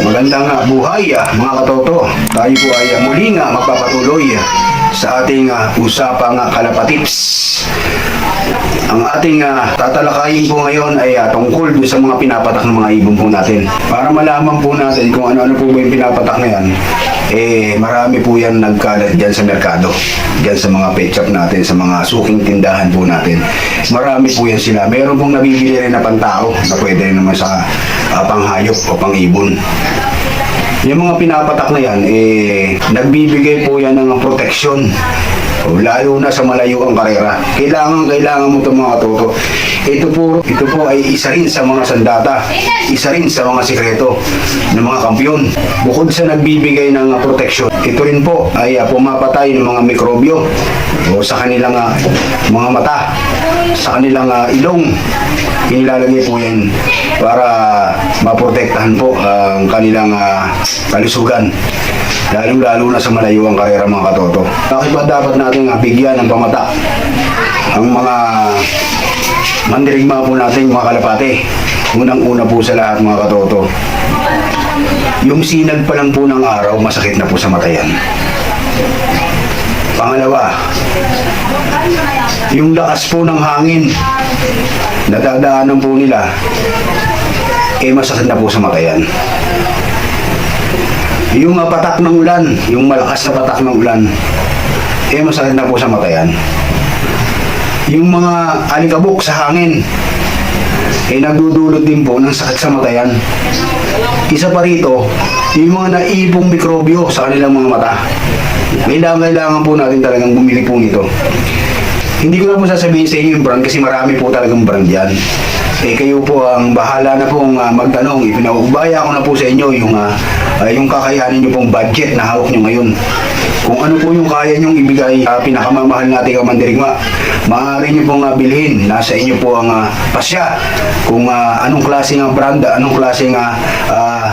Magandang nga buhay ah, mga katoto. Tayo po ay ah, muli nga magpapatuloy sa ating ah, usapang kalapatips. Ang ating ah, tatalakayin po ngayon ay ah, tungkol dun sa mga pinapatak ng mga ibon po natin. Para malaman po natin kung ano-ano po ba yung pinapatak na yan, eh marami po yan nagkalat dyan sa merkado. Dyan sa mga pet shop natin, sa mga suking tindahan po natin. Marami po yan sila. Meron pong nabibili rin na pantao na pwede rin naman sa ah, panghayop o pang-ibon. Yung mga pinapatak na yan, eh, nagbibigay po yan ng proteksyon. O, lalo na sa malayo ang karera. Kailangan, kailangan mo ito mga katoto. Ito po, ito po ay isa rin sa mga sandata. Isa rin sa mga sikreto ng mga kampyon. Bukod sa nagbibigay ng proteksyon, ito rin po ay ah, pumapatay ng mga mikrobyo o sa kanilang ah, mga mata, sa kanilang ah, ilong. Inilalagay po yan para maprotektahan po ang kanilang kalusugan. Lalo-lalo na sa malayo ang karera mga katoto. Bakit ba dapat natin bigyan ng pamata ang mga mandirigma po natin mga kalapate? Unang-una po sa lahat mga katoto. Yung sinag pa lang po ng araw, masakit na po sa mata yan. Pangalawa, yung lakas po ng hangin, nadadaanan po nila, eh masakit na po sa mata yan. Yung uh, patak ng ulan, yung malakas na patak ng ulan, eh masakit na po sa mata yan. Yung mga alikabok sa hangin, eh nagdudulot din po ng sakit sa mata yan. Isa pa rito, yung mga naipong mikrobyo sa kanilang mga mata. Kailangan, kailangan po natin talagang bumili po nito. Hindi ko na po sasabihin sa inyo yung brand kasi marami po talagang brand yan. Eh kayo po ang bahala na pong ah, magtanong. Ipinaubaya ko na po sa inyo yung, ah, ah, yung kakayanin nyo pong budget na hawak nyo ngayon. Kung ano po yung kaya nyong ibigay sa pinakamamahal nating kamandirigma, maaari nyo pong ah, bilhin. Nasa inyo po ang ah, pasya. Kung ah, anong klase ng brand, anong klase ng ah,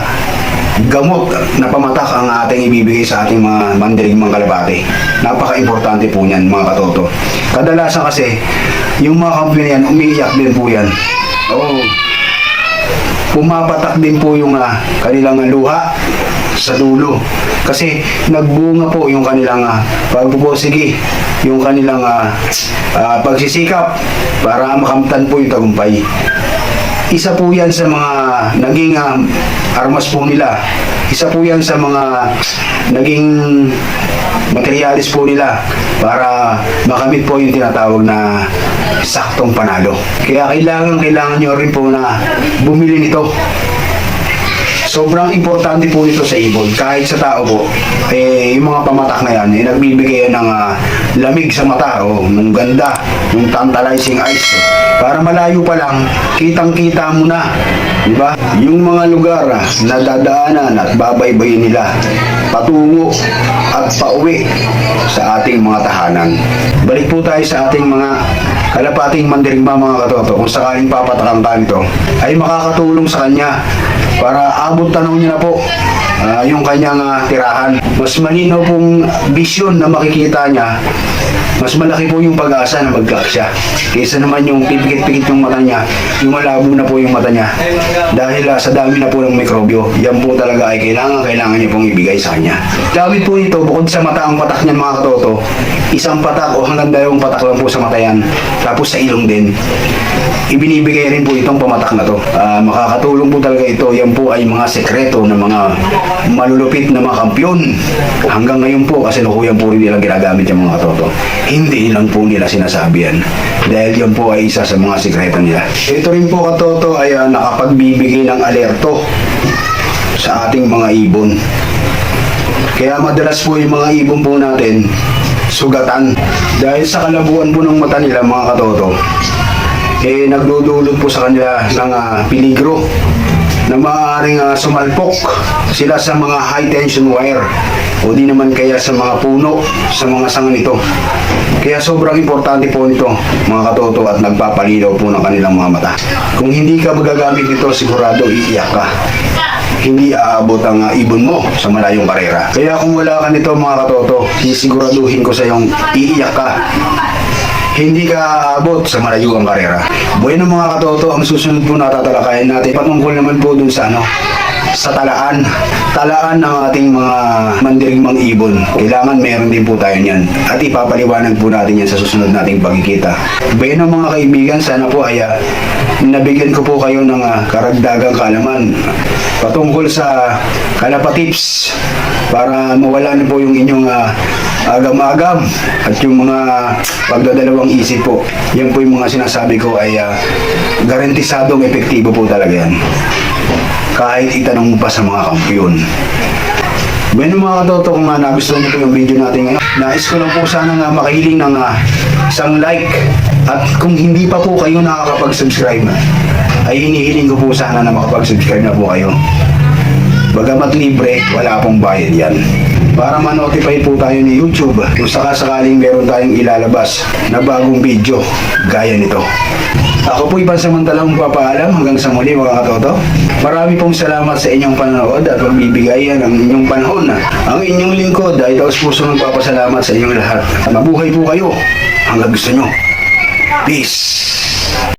gamot na pamatak ang ating ibibigay sa ating mga mandirigmang kalapate. Napaka-importante po niyan mga katoto. Kadalasan kasi, yung mga company yan, umiiyak din po yan. Oo. Pumapatak din po yung ah, kanilang ah, luha sa dulo. Kasi nagbunga po yung kanilang uh, pagpuposigi, yung kanilang ah, ah, pagsisikap para makamtan po yung tagumpay. Isa po yan sa mga naging ah, armas po nila. Isa po yan sa mga naging materialis po nila para makamit po yung tinatawag na saktong panalo. Kaya kailangan, kailangan nyo rin po na bumili nito. Sobrang importante po nito sa ibon. Kahit sa tao po, eh, yung mga pamatak na yan, eh, nagbibigay yan ng ah, lamig sa mata, o ng ganda, yung tantalizing eyes. Para malayo pa lang, kitang-kita mo na. Di ba? Yung mga lugar ah, na dadaanan at babaybayin nila, patungo at pauwi sa ating mga tahanan. Balik po tayo sa ating mga kalapating mandirigma mga katoto. Kung sakaling papatakan ka nito, ay makakatulong sa kanya para abot tanong niya na po ah, yung kanyang ah, tirahan. Mas malinaw pong vision na makikita niya, mas malaki po yung pag-asa na mag siya. Kaysa naman yung pipikit-pikit yung mata niya, yung malabo na po yung mata niya. Dahil ah, sa dami na po ng mikrobyo, yan po talaga ay kailangan, kailangan niyo pong ibigay sa kanya. Gamit po ito, bukod sa mata ang patak niya mga katoto, isang patak o hanggang dalawang patak lang po sa mata yan, tapos sa ilong din. Ibinibigay rin po itong pamatak na to. Ah, makakatulong po talaga ito. Yan po ay mga sekreto ng mga malulupit na mga kampyon. Hanggang ngayon po, kasi nakuyan po rin nilang ginagamit yung mga katoto. Hindi lang po nila sinasabi yan. Dahil yan po ay isa sa mga sekreto nila. Ito rin po katoto ay ah, nakapagbibigay ng alerto sa ating mga ibon. Kaya madalas po yung mga ibon po natin sugatan. Dahil sa kalabuan po ng mata nila mga katoto, eh nagdudulot po sa kanila ng ah, peligro na maaaring ah, sumalpok sila sa mga high tension wire o di naman kaya sa mga puno sa mga sanga nito. Kaya sobrang importante po nito mga katoto at nagpapalilaw po ng kanilang mga mata. Kung hindi ka magagamit nito sigurado iiyak ka. Hindi aabot ang ah, ibon mo sa malayong karera. Kaya kung wala ka nito mga katoto, sisiguraduhin ko sa iyong iiyak ka hindi ka aabot sa malayuang karera. Bueno mga katoto, ang susunod po na tatalakayin natin patungkol naman po dun sa ano, sa talaan. Talaan ng ating mga mandirigmang ibon. Kailangan meron din po tayo niyan. At ipapaliwanag po natin yan sa susunod nating pagkikita. Bueno mga kaibigan, sana po ay ah, nabigyan ko po kayo ng ah, karagdagang kaalaman patungkol sa kalapatips para mawala na po yung inyong ah, agam-agam at yung mga pagdadalawang isip po. Yan po yung mga sinasabi ko ay uh, garantisadong epektibo po talaga yan. Kahit itanong pa sa mga kampiyon. Bueno mga katoto, kung uh, nagustuhan niyo po yung video natin ngayon, nais ko lang po sana nga makiling ng ah, isang like. At kung hindi pa po kayo nakakapag-subscribe, ay hinihiling ko po sana na makapag-subscribe na po kayo. Bagamat libre, wala pong bayad yan. Para ma-notify po tayo ni YouTube kung sakasakaling meron tayong ilalabas na bagong video gaya nito. Ako po ipansamantalang papaalam hanggang sa muli mga katoto. Marami pong salamat sa inyong panonood at pagbibigay ng inyong panahon. Ang inyong lingkod ay taos puso nagpapasalamat sa inyong lahat. Mabuhay po kayo hanggang gusto nyo. Peace!